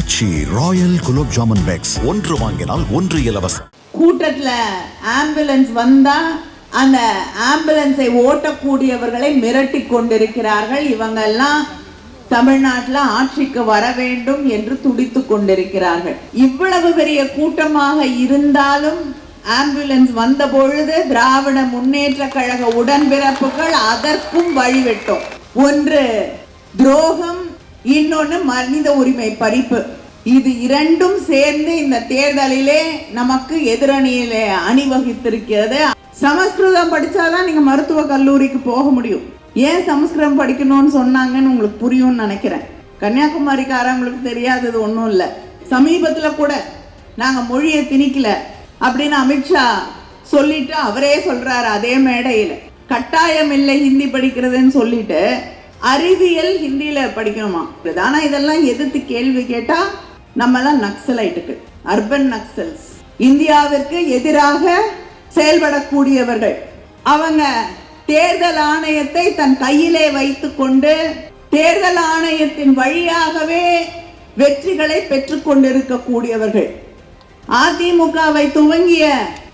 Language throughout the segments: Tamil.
Aachi royal gulab jamun packs. ஒன்று வாங்கினால் ஒன்று இலவசம். கூட்டத்தில் ஆம்புலன்ஸ் வந்தா அந்த ஆம்புலன்ஸை ஓட்டக்கூடியவர்களை மிரட்டி கொண்டிருக்கிறார்கள். இவங்கெல்லாம் தமிழ்நாட்டில் ஆட்சிக்கு வர வேண்டும் என்று துடித்து கொண்டிருக்கிறார்கள். இவ்வளவு பெரிய கூட்டமாக இருந்தாலும் ஆம்புலன்ஸ் வந்த பொழுது திராவிட முன்னேற்ற கழக உடன்பிறப்புகள் அதற்கும் வழிவிட்டோம். ஒன்று துரோகம் இன்னொன்று மனித உரிமை பறிப்பு. இது இரண்டும் சேர்ந்து இந்த தேர்தலிலே நமக்கு எதிரணியிலே அணிவகுத்திருக்கிறது. சமஸ்கிருதம் படிச்சாதான் நீங்க மருத்துவ கல்லூரிக்கு போக முடியும். ஏன் சமஸ்கிருதம் படிக்கணும்னு சொன்னாங்கன்னு உங்களுக்கு புரியும்னு நினைக்கிறேன். கன்னியாகுமரிக்காரங்களுக்கு தெரியாதது ஒன்றும் இல்லை. சமீபத்தில் கூட நாங்கள் மொழியை திணிக்கல அப்படின்னு அமித்ஷா சொல்லிட்டு அவரே சொல்றாரு அதே மேடையில். கட்டாயம் இல்லை ஹிந்தி படிக்கிறதுன்னு சொல்லிட்டு அறிவியல் ஹிந்தியில படிக்கணுமா? ஆனா இதெல்லாம் எதிர்த்து கேள்வி கேட்டா நம்மலாம் நக்சலைட்டுக்கு அர்பன் நக்சல்ஸ். இந்தியாவிற்கு எதிராக செயல்படக்கூடியவர்கள். அவங்க தேர்தல் ஆணையத்தை தன் கையிலே வைத்துக்கொண்டு தேர்தல் ஆணையத்தின் வழியாகவே வெற்றிகளை பெற்றுக் கொண்டிருக்கக்கூடியவர்கள் அதிமுகவை துவங்கிய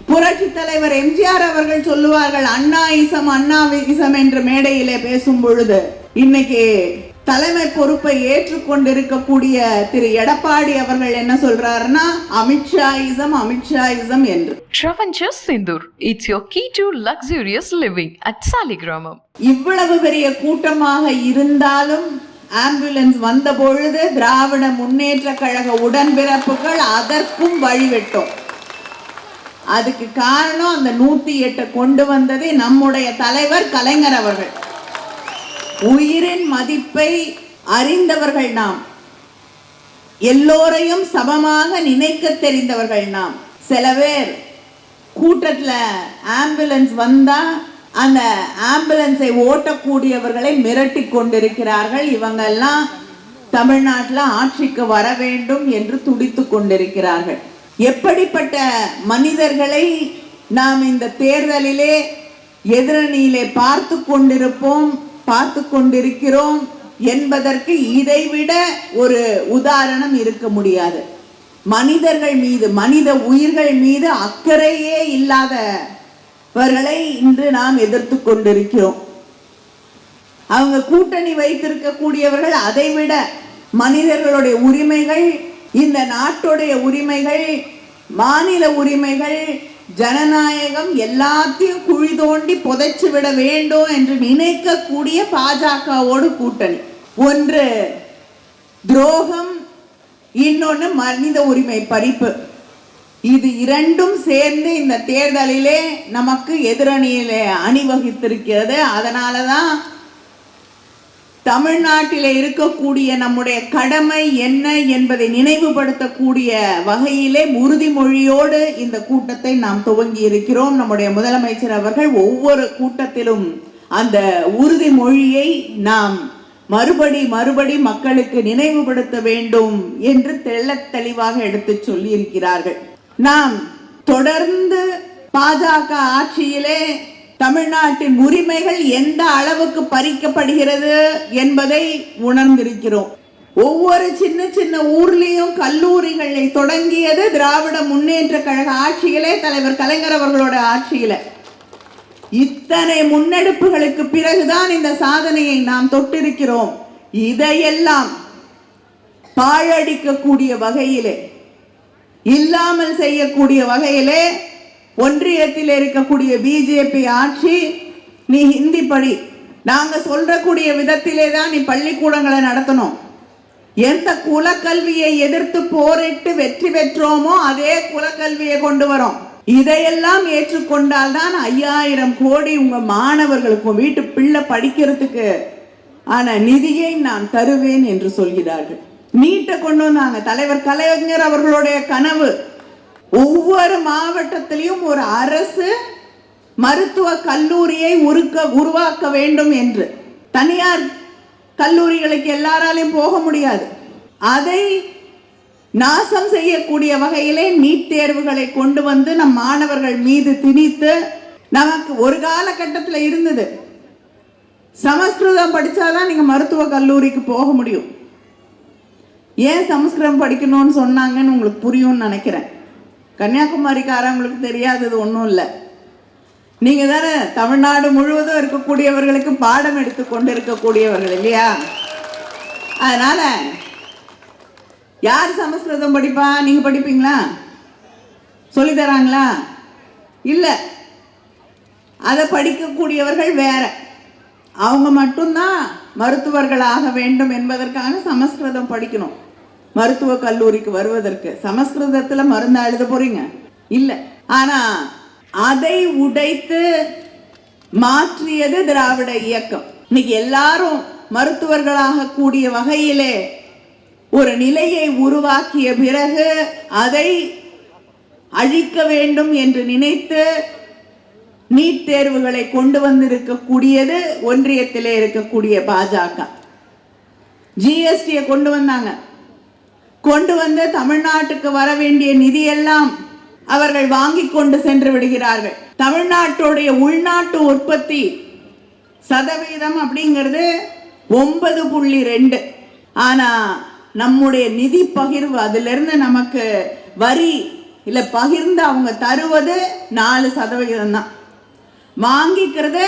புரட்சி தலைவர் எம்ஜிஆர் அவர்கள் சொல்லுவார்கள் அண்ணா இசம் அண்ணா இசம் என்ற மேடையிலே பேசும் பொழுது இன்னைக்கு தலைமை பொறுப்பை ஏற்றுக்கொண்டிருக்கக்கூடிய திரு எடப்பாடி அவர்கள் என்ன சொல்றாருன்னா அமித்ஷா இசம் அமித்ஷா இசம் என்று Travancore Sindur, it's your key to luxurious living at Saligramam. இவ்வளவு பெரிய கூட்டமாக இருந்தாலும் ஆம்புலன்ஸ் வந்த பொழுது திராவிட முன்னேற்ற கழக உடன்பிறப்புகள் அதற்கும் வழிவிட்டோம் அதுக்கு காரணம் அந்த நூத்தி எட்டை கொண்டு வந்ததே நம்முடைய தலைவர் கலைஞர் அவர்கள். உயிரின் மதிப்பை அறிந்தவர்கள் நாம். எல்லோரையும் சமமாக நினைக்க தெரிந்தவர்கள் நாம். சில பேர் கூட்டத்தில் ஆம்புலன்ஸ் வந்தா அந்த ஆம்புலன்ஸை ஓட்டக்கூடியவர்களை மிரட்டி கொண்டிருக்கிறார்கள். இவங்கெல்லாம் தமிழ்நாட்டில் ஆட்சிக்கு வர வேண்டும் என்று துடித்து கொண்டிருக்கிறார்கள். எப்படிப்பட்ட மனிதர்களை நாம் இந்த தேர்தலிலே எதிரணியிலே பார்த்து கொண்டிருப்போம் பார்த்து கொண்டிருக்கிறோம் என்பதற்கு இதைவிட ஒரு உதாரணம் இருக்க முடியாது. மனிதர்கள் மீது மனித உயிர்கள் மீது அக்கறையே இல்லாதவர்களை இன்று நாம் எதிர்த்து கொண்டிருக்கிறோம். அவங்க கூட்டணி வைத்திருக்கக்கூடியவர்கள் அதைவிட மனிதர்களுடைய உரிமைகள் இந்த நாட்டுடைய உரிமைகள் மாநில உரிமைகள் ஜனநாயகம் எல்லாத்தையும் குழி தோண்டி புதைச்சு விட வேண்டும் என்று நினைக்கக்கூடிய பாஜகவோடு கூட்டணி. ஒன்று துரோகம் இன்னொன்று மனித உரிமை பறிப்பு. இது இரண்டும் சேர்ந்து இந்த தேர்தலிலே நமக்கு எதிரணியிலே அணிவகுத்திருக்கிறது. அதனால தான் தமிழ்நாட்டிலே இருக்கக்கூடிய நம்முடைய கடமை என்ன என்பதை நினைவுபடுத்தக்கூடிய வகையிலே உறுதிமொழியோடு இந்த கூட்டத்தை நாம் துவங்கி இருக்கிறோம். நம்முடைய முதலமைச்சர் அவர்கள் ஒவ்வொரு கூட்டத்திலும் அந்த உறுதிமொழியை நாம் மறுபடி மறுபடி மக்களுக்கு நினைவுபடுத்த வேண்டும் என்று தெள்ள தெளிவாக எடுத்து சொல்லி இருக்கிறார்கள் நாம் தொடர்ந்து பாஜக ஆட்சியிலே தமிழ்நாட்டின் உரிமைகள் எந்த அளவுக்கு பறிக்கப்படுகிறது என்பதை உணர்ந்திருக்கிறோம். ஒவ்வொரு சின்ன சின்ன ஊர்லேயும் கல்லூரிகளை தொடங்கியது திராவிட முன்னேற்ற கழக ஆட்சியிலே தலைவர் கலைஞர் அவர்களோட ஆட்சியில. இத்தனை முன்னெடுப்புகளுக்கு பிறகுதான் இந்த சாதனையை நாம் தொட்டிருக்கிறோம். இதையெல்லாம் பாழடிக்கக்கூடிய வகையிலே இல்லாமல் செய்யக்கூடிய வகையிலே ஒன்றியத்தில் இருக்கக்கூடிய பிஜேபி ஆட்சி நீ ஹிந்தி படி. நாங்கள் சொல்றக்கூடிய விதத்திலே தான் நீ பள்ளிக்கூடங்களை நடத்தணும். எந்த குலக்கல்வியை எதிர்த்து போரிட்டு வெற்றி பெற்றோமோ அதே குலக்கல்வியை கொண்டு வரோம். இதையெல்லாம் ஏற்றுக்கொண்டால் தான் ஐயாயிரம் கோடி உங்க மாணவர்களுக்கும் வீட்டு பிள்ளை படிக்கிறதுக்கு ஆனா நிதியை நான் தருவேன் என்று சொல்கிறார்கள். நீட்டை கொண்டு வந்தாங்க. தலைவர் கலைஞர் அவர்களுடைய கனவு. ஒவ்வொரு மாவட்டத்திலையும் ஒரு அரசு மருத்துவ கல்லூரியை உருக்க உருவாக்க வேண்டும் என்று. தனியார் கல்லூரிகளுக்கு எல்லாராலையும் போக முடியாது. அதை நாசம் செய்யக்கூடிய வகையிலே நீட் தேர்வுகளை கொண்டு வந்து நம் மாணவர்கள் மீது திணித்து நமக்கு ஒரு காலகட்டத்தில் இருந்தது. சமஸ்கிருதம் படித்தாதான் நீங்கள் மருத்துவ கல்லூரிக்கு போக முடியும். ஏன் சமஸ்கிருதம் படிக்கணும்னு சொன்னாங்கன்னு உங்களுக்கு புரியும்னு நினைக்கிறேன். கன்னியாகுமரிக்காரங்களுக்கு தெரியாதது ஒன்றும் இல்லை. நீங்கள் தானே தமிழ்நாடு முழுவதும் இருக்கக்கூடியவர்களுக்கு பாடம் எடுத்து கொண்டு இருக்கக்கூடியவர்கள் இல்லையா? அதனால் யார் சமஸ்கிருதம் படிப்பா? நீங்கள் படிப்பீங்களா? சொல்லித்தராங்களா இல்லை. அதை படிக்கக்கூடியவர்கள் வேற. அவங்க மட்டும்தான் மருத்துவர்கள் ஆக வேண்டும் என்பதற்காக சமஸ்கிருதம் படிக்கணும். மருத்துவ கல்லூரிக்கு வருவதற்கு சமஸ்கிருதத்துல மருந்தா எழுத போறீங்க? இல்லை. ஆனா அதை உடைத்து மாற்றியது திராவிட இயக்கம். இன்னைக்கு எல்லாரும் மருத்துவர்களாக கூடிய வகையிலே ஒரு நிலையை உருவாக்கிய பிறகு அதை அழிக்க வேண்டும் என்று நினைத்து நீட் தேர்வுகளை கொண்டு வந்திருக்கக்கூடியது ஒன்றியத்திலே இருக்கக்கூடிய பாஜக ஜிஎஸ்டியை கொண்டு வந்தாங்க. கொண்டு வந்து தமிழ்நாட்டுக்கு வர வேண்டிய நிதியெல்லாம் அவர்கள் வாங்கி கொண்டு சென்று விடுகிறார்கள். தமிழ்நாட்டுடைய உள்நாட்டு உற்பத்தி சதவீதம் அப்படிங்கிறது ஒன்பது புள்ளி ரெண்டு. ஆனா நம்முடைய நிதி பகிர்வு அதிலிருந்து நமக்கு வரி இல்லை பகிர்ந்து அவங்க தருவது நாலு சதவிகிதம் தான். வாங்கிக்கிறது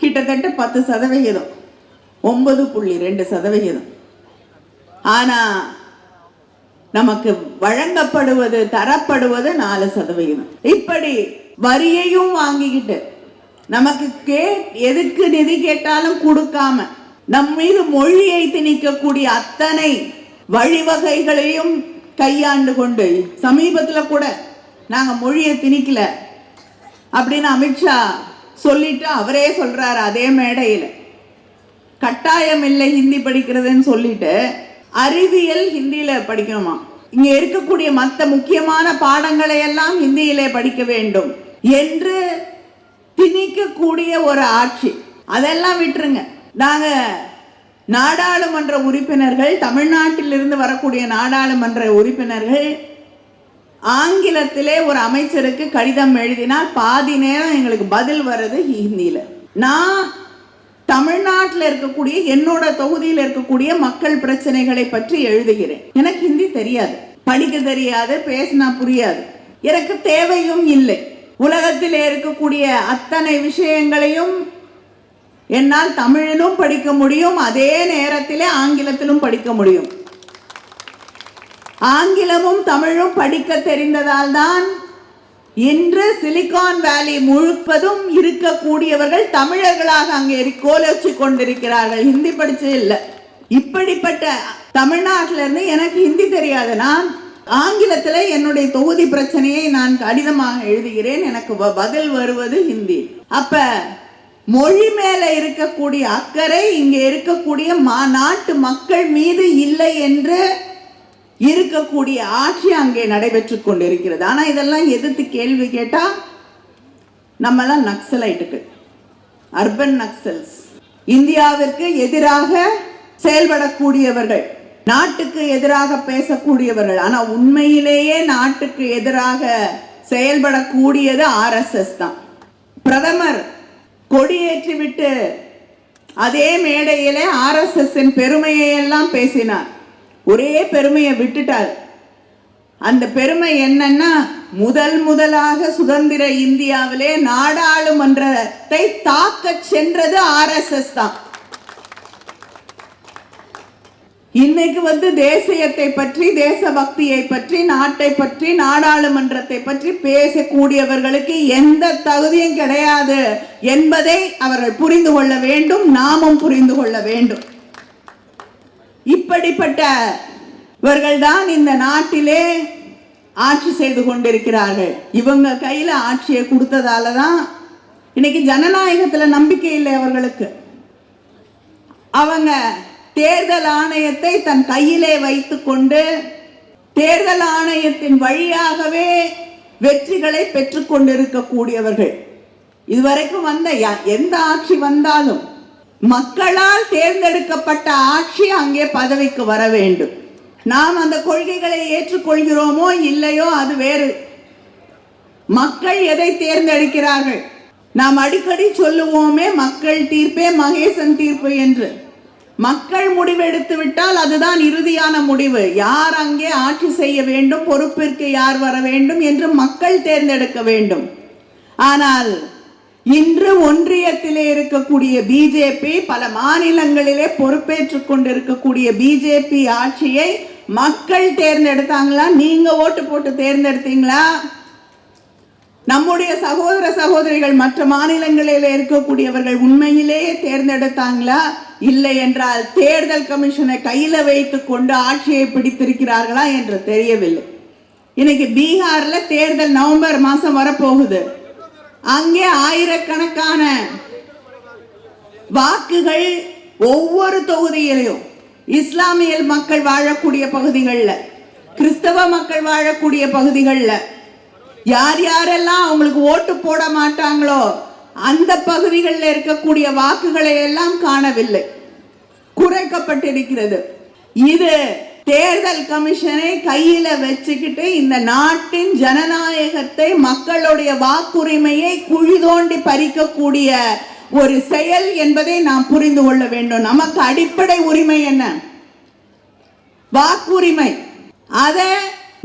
கிட்டத்தட்ட பத்து சதவிகிதம் ஒன்பது புள்ளி ரெண்டு சதவிகிதம் ஆனால் நமக்கு வழங்கப்படுவது தரப்படுவது நாலு சதவிகிதம். இப்படி வரியையும் வாங்கிக்கிட்டு நமக்கு கே எதுக்கு நிதி கேட்டாலும் கொடுக்காம நம் மீது மொழியை திணிக்கக்கூடிய அத்தனை வழிவகைகளையும் கையாண்டு கொண்டு சமீபத்தில் கூட நாங்கள் மொழியை திணிக்கல அப்படின்னு அமித்ஷா சொல்லிட்டு அவரே சொல்றாரு அதே மேடையில். கட்டாயம் இல்லை ஹிந்தி படிக்கிறதுன்னு சொல்லிட்டு அறிவியல் ஹிந்தியில படிக்கணுமா? இங்க இருக்கக்கூடிய மற்ற முக்கியமான பாடங்களை எல்லாம் ஹிந்தியிலே படிக்க வேண்டும் என்று திணிக்கக்கூடிய ஒரு ஆட்சி. அதெல்லாம் விட்டுருங்க. நாங்க நாடாளுமன்ற உறுப்பினர்கள் தமிழ்நாட்டிலிருந்து வரக்கூடிய நாடாளுமன்ற உறுப்பினர்கள் ஆங்கிலத்திலே ஒரு அமைச்சருக்கு கடிதம் எழுதினால் பாதி நேரம் எங்களுக்கு பதில் வர்றது ஹிந்தியில. நான் தமிழ்நாட்டில் இருக்கக்கூடிய என்னோட தொகுதியில் இருக்கக்கூடிய மக்கள் பிரச்சனைகளை பற்றி எழுதுகிறேன். எனக்கு ஹிந்தி தெரியாது. படிக்க தெரியாது பேசினா புரியாது. எனக்கு தேவையும் இல்லை. உலகத்தில் இருக்கக்கூடிய அத்தனை விஷயங்களையும் என்னால் தமிழிலும் படிக்க முடியும் அதே நேரத்திலே ஆங்கிலத்திலும் படிக்க முடியும். ஆங்கிலமும் தமிழும் படிக்க தெரிந்ததால் தான் இன்று சிலிகான் வேலி முழுப்பதும் இருக்கக்கூடியவர்கள் தமிழர்களாக அங்கே கோலோச்சி கொண்டிருக்கிறார்கள். ஹிந்தி படிச்சு இல்லை. இப்படிப்பட்ட தமிழ்நாட்டில இருந்து எனக்கு ஹிந்தி தெரியாது. நான் ஆங்கிலத்தில் என்னுடைய தொகுதி பிரச்சனையை நான் கடிதமாக எழுதுகிறேன். எனக்கு வ- பதில் வருவது ஹிந்தி. அப்ப மொழி மேல இருக்கக்கூடிய அக்கறை இங்கே இருக்கக்கூடிய மா நாட்டு மக்கள் மீது இல்லை என்று இருக்கக்கூடிய ஆட்சி அங்கே நடைபெற்று கொண்டிருக்கிறது. ஆனா இதெல்லாம் எதிர்த்து கேள்வி கேட்டா நம்மலாம் நக்சலைட்டுக்கு அர்பன் நக்சல்ஸ். இந்தியாவிற்கு எதிராக செயல்படக்கூடியவர்கள் நாட்டுக்கு எதிராக பேசக்கூடியவர்கள். ஆனா உண்மையிலேயே நாட்டுக்கு எதிராக செயல்படக்கூடியது ஆர்எஸ்எஸ் தான். பிரதமர் கொடியேற்றி விட்டு அதே மேடையிலே ஆர்எஸ்எஸ் பெருமையை எல்லாம் பேசினார். ஒரே பெருமையை விட்டுட்டார். அந்த பெருமை என்னன்னா முதல் முதலாக சுதந்திர இந்தியாவிலே நாடாளுமன்றத்தை தாக்க சென்றது ஆர்எஸ்எஸ் தான். இன்னைக்கு வந்து தேசியத்தை பற்றி தேசபக்தியை பற்றி நாட்டை பற்றி நாடாளுமன்றத்தை பற்றி பேசக்கூடியவர்களுக்கு எந்த தகுதியும் கிடையாது என்பதை அவர்கள் புரிந்து கொள்ள வேண்டும் நாமும் புரிந்து கொள்ள வேண்டும். இப்படிப்பட்டவர்கள் தான் இந்த நாட்டிலே ஆட்சி செய்து கொண்டிருக்கிறார்கள். இவங்க கையில் ஆட்சியை கொடுத்ததால தான் இன்னைக்கு ஜனநாயகத்தில் நம்பிக்கை இல்லை அவர்களுக்கு. அவங்க தேர்தல் ஆணையத்தை தன் கையிலே வைத்துக்கொண்டு தேர்தல் ஆணையத்தின் வழியாகவே வெற்றிகளை பெற்றுக்கொண்டிருக்கக்கூடியவர்கள். இதுவரைக்கும் வந்த யா- எந்த ஆட்சி வந்தாலும் மக்களால் தேர்ந்தெடுக்கப்பட்ட ஆட்சி அங்கே பதவிக்கு வர வேண்டும். நாம் அந்த கொள்கைகளை ஏற்றுக்கொள்கிறோமோ இல்லையோ அது வேறு. மக்கள் எதை தேர்ந்தெடுக்கிறார்கள்? நாம் அடிக்கடி சொல்லுவோமே மக்கள் தீர்ப்பே மகேசன் தீர்ப்பு என்று. மக்கள் முடிவெடுத்து விட்டால் அதுதான் இறுதியான முடிவு. யார் அங்கே ஆட்சி செய்ய வேண்டும் பொறுப்பிற்கு யார் வர வேண்டும் என்று மக்கள் தேர்ந்தெடுக்க வேண்டும். ஆனால் இன்று ஒன்றியத்திலே இருக்கக்கூடிய பிஜேபி பல மாநிலங்களிலே பொறுப்பேற்றுக் கொண்டிருக்கக்கூடிய பிஜேபி ஆட்சியை மக்கள் தேர்ந்தெடுத்தாங்களா? நீங்க ஓட்டு போட்டு தேர்ந்தெடுத்தீங்களா? நம்முடைய சகோதர சகோதரிகள் மற்ற மாநிலங்களில் இருக்கக்கூடியவர்கள் உண்மையிலேயே தேர்ந்தெடுத்தாங்களா? இல்லை என்றால் தேர்தல் கமிஷனை கையில வைத்து கொண்டு ஆட்சியை பிடித்திருக்கிறார்களா என்று தெரியவில்லை. இன்னைக்கு பீகார்ல தேர்தல் நவம்பர் மாசம் வரப்போகுது. அங்கே ஆயிரக்கணக்கான வாக்குகள் ஒவ்வொரு தொகுதியிலையும் இஸ்லாமிய மக்கள் வாழக்கூடிய பகுதிகளில் கிறிஸ்தவ மக்கள் வாழக்கூடிய பகுதிகளில் யார் யாரெல்லாம் அவங்களுக்கு ஓட்டு போட மாட்டாங்களோ அந்த பகுதிகளில் இருக்கக்கூடிய வாக்குகளை எல்லாம் காணவில்லை. குறைக்கப்பட்டிருக்கிறது. இது தேர்தல் கமிஷனை கையில வச்சுக்கிட்டு இந்த நாட்டின் ஜனநாயகத்தை மக்களுடைய வாக்குரிமையை குழி தோண்டி பறிக்கக்கூடிய ஒரு செயல் என்பதை நாம் புரிந்து கொள்ள வேண்டும். நமக்கு அடிப்படை உரிமை என்ன? வாக்குரிமை. அதை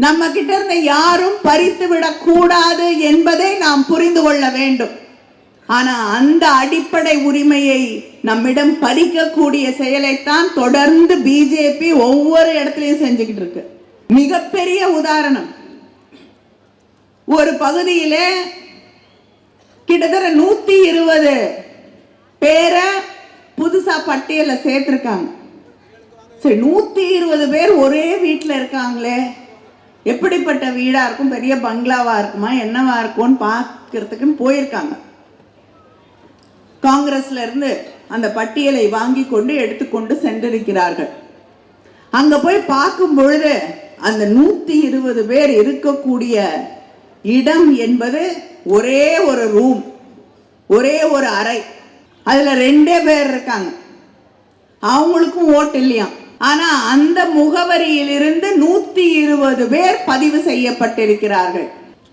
நம்ம கிட்ட இருந்து யாரும் பறித்து விடக்கூடாது என்பதை நாம் புரிந்து கொள்ள வேண்டும். ஆனா அந்த அடிப்படை உரிமையை நம்மிடம் பறிக்கக்கூடிய செயலைத்தான் தொடர்ந்து பிஜேபி ஒவ்வொரு இடத்துலையும் செஞ்சுக்கிட்டு இருக்கு. மிகப்பெரிய உதாரணம். ஒரு பகுதியில கிட்டத்தட்ட நூத்தி இருபது பேரை புதுசா பட்டியல சேர்த்திருக்காங்க. சரி நூத்தி இருபது பேர் ஒரே வீட்டில் இருக்காங்களே. எப்படிப்பட்ட வீடா இருக்கும்? பெரிய பங்களாவா இருக்குமா? என்னவா இருக்கும்னு பார்க்கறதுக்குன்னு போயிருக்காங்க. காங்கிரஸ்ல இருந்து அந்த பட்டியலை வாங்கி கொண்டு எடுத்துக்கொண்டு சென்றிருக்கிறார்கள். அங்க போய் பார்க்கும் பொழுது அந்த நூத்தி இருபது பேர் இருக்கக்கூடிய இடம் என்பது ஒரே ஒரு ரூம் ஒரே ஒரு அறை. அதுல ரெண்டே பேர் இருக்காங்க. அவங்களுக்கும் ஓட்டு இல்லையாம். ஆனா அந்த முகவரியிலிருந்து நூத்தி இருபது பேர் பதிவு செய்யப்பட்டிருக்கிறார்கள்.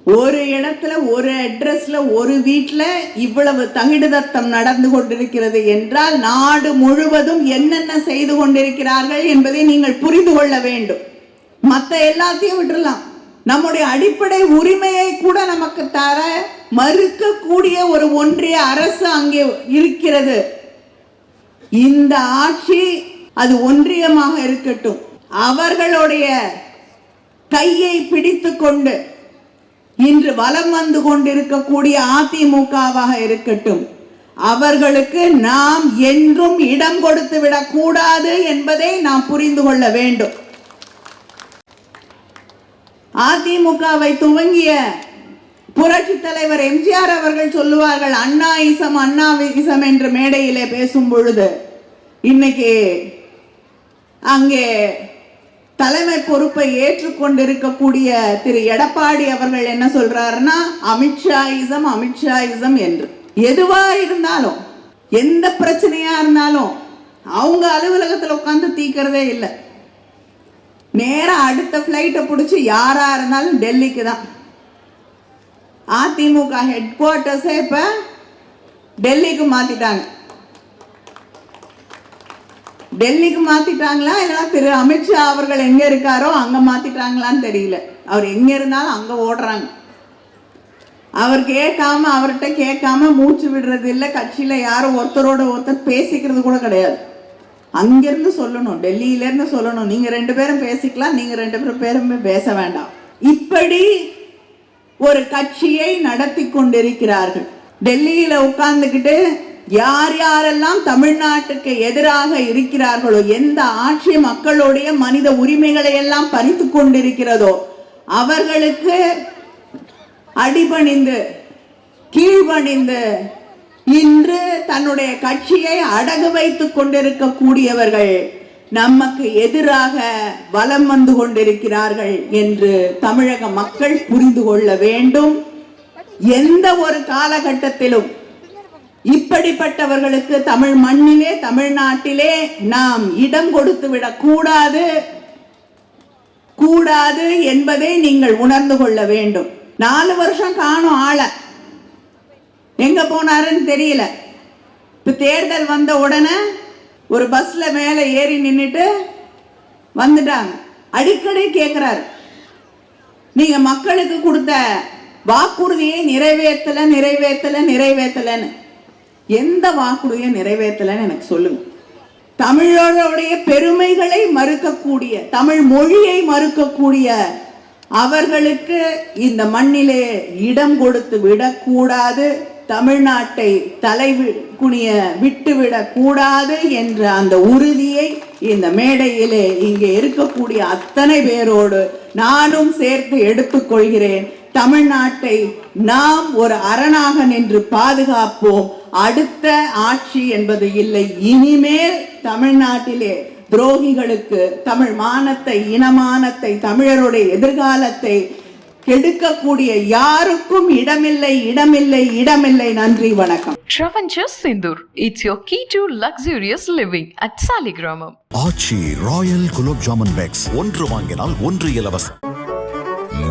ஒரு இடத்துல ஒரு அட்ரஸ்ல ஒரு வீட்டில் இவ்வளவு தகிடுதத்தம் நடந்து கொண்டிருக்கிறது என்றால் நாடு முழுவதும் என்னென்ன செய்து கொண்டிருக்கிறார்கள் என்பதை நீங்கள் புரிந்து கொள்ள வேண்டும். மற்ற எல்லாத்தையும் விட்டுறலாம். நம்முடைய அடிப்படை உரிமையை கூட நமக்கு தர மறுக்கக்கூடிய ஒரு ஒன்றிய அரசு அங்கே இருக்கிறது. இந்த ஆட்சி அது ஒன்றியமாக இருக்கட்டும். அவர்களுடைய கையை பிடித்து கொண்டு இன்று வலம் வந்து கொண்டிருக்கக்கூடிய அதிமுகவாக இருக்கட்டும் அவர்களுக்கு நாம் என்றும் இடம் கொடுத்து விடக்கூடாது என்பதை நாம் புரிந்து கொள்ள வேண்டும். அதிமுகவை துவங்கிய புரட்சி தலைவர் எம்ஜிஆர் அவர்கள் சொல்லுவார்கள் அண்ணா இசம் அண்ணா இசம் என்ற மேடையிலே பேசும் பொழுது இன்னைக்கு அங்கே தலைமை பொறுப்பை ஏற்றுக்கொண்டிருக்கக்கூடிய திரு எடப்பாடி அவர்கள் என்ன சொல்றாருன்னா அமித்ஷாயிசம் அமித்ஷாயிசம் என்று. எதுவா இருந்தாலும் எந்த பிரச்சனையா இருந்தாலும் அவங்க அலுவலகத்தில் உட்காந்து தீக்கிறதே இல்லை. நேராக அடுத்த ஃப்ளைட்டை பிடிச்சி யாரா இருந்தாலும் டெல்லிக்கு தான். அதிமுக ஹெட் குவார்ட்டர்ஸே இப்போ டெல்லிக்கு மாத்திட்டாங்க. டெல்லிக்கு மாத்திட்டாங்களா? இல்லைன்னா திரு அமித்ஷா அவர்கள் எங்க இருக்காரோ அங்க மாத்திட்டாங்களான்னு தெரியல. அவர் எங்க இருந்தாலும் அங்க ஓடுறாங்க. அவர் கேட்காம அவர்கிட்ட கேட்காம மூச்சு விடுறது இல்லை கட்சியில யாரும் ஒருத்தரோட ஒருத்தர் பேசிக்கிறது கூட கிடையாது. அங்கிருந்து சொல்லணும் டெல்லியிலேருந்து சொல்லணும். நீங்க ரெண்டு பேரும் பேசிக்கலாம் நீங்க ரெண்டு பேரும் பேருமே பேச வேண்டாம். இப்படி ஒரு கட்சியை நடத்தி கொண்டிருக்கிறார்கள். டெல்லியில உட்கார்ந்துக்கிட்டு யார் யாரெல்லாம் தமிழ்நாட்டுக்கு எதிராக இருக்கிறார்களோ எந்த ஆட்சி மக்களுடைய மனித உரிமைகளை எல்லாம் பறித்து கொண்டிருக்கிறதோ அவர்களுக்கு அடிபணிந்து கீழ்பணிந்து இன்று தன்னுடைய கட்சியை அடகு வைத்துக் கொண்டிருக்கக்கூடியவர்கள் நமக்கு எதிராக வலம் வந்து கொண்டிருக்கிறார்கள் என்று தமிழக மக்கள் புரிந்து கொள்ள வேண்டும். எந்த ஒரு காலகட்டத்திலும் இப்படிப்பட்டவர்களுக்கு தமிழ் மண்ணிலே தமிழ்நாட்டிலே நாம் இடம் கொடுத்து விடக் கூடாது. கூடாது என்பதை நீங்கள் உணர்ந்து கொள்ள வேண்டும். நாலு வருஷம் காணும் ஆளை. எங்க போனாருன்னு தெரியல. இப்ப தேர்தல் வந்த உடனே ஒரு பஸ்ல மேலே ஏறி நின்றுட்டு வந்துட்டாங்க. அடிக்கடி கேட்குறாரு நீங்க மக்களுக்கு கொடுத்த வாக்குறுதியை நிறைவேற்றல நிறைவேற்றல நிறைவேற்றலன்னு. எந்த வாக்குடைய நிறைவேற்றலன்னு எனக்கு சொல்லுங்க. தமிழருடைய பெருமைகளை மறுக்கக்கூடிய தமிழ் மொழியை மறுக்கக்கூடிய அவர்களுக்கு இந்த மண்ணிலே இடம் கொடுத்து விடக்கூடாது தமிழ்நாட்டை தலை வி- குனிய விட்டுவிடக் கூடாது என்ற அந்த உறுதியை இந்த மேடையிலே இங்கே இருக்கக்கூடிய அத்தனை பேரோடு நானும் சேர்த்து எடுத்துக்கொள்கிறேன். தமிழ்நாட்டை நாம் ஒரு அரணாக நின்று பாதுகாப்போம். அடுத்த ஆட்சி என்பது இல்லை. இனிமேல் தமிழ்நாட்டிலே துரோகிகளுக்கு தமிழ் மானத்தை இனமானத்தை தமிழருடைய எதிர்காலத்தை கெடுக்கக்கூடிய யாருக்கும் இடமில்லை இடமில்லை இடமில்லை. நன்றி வணக்கம். Travancore Sindur. It's your key to luxurious living at Saligramam. Aachi royal gulab jamun packs. ஒன்று வாங்கினால் ஒன்று இலவசம்.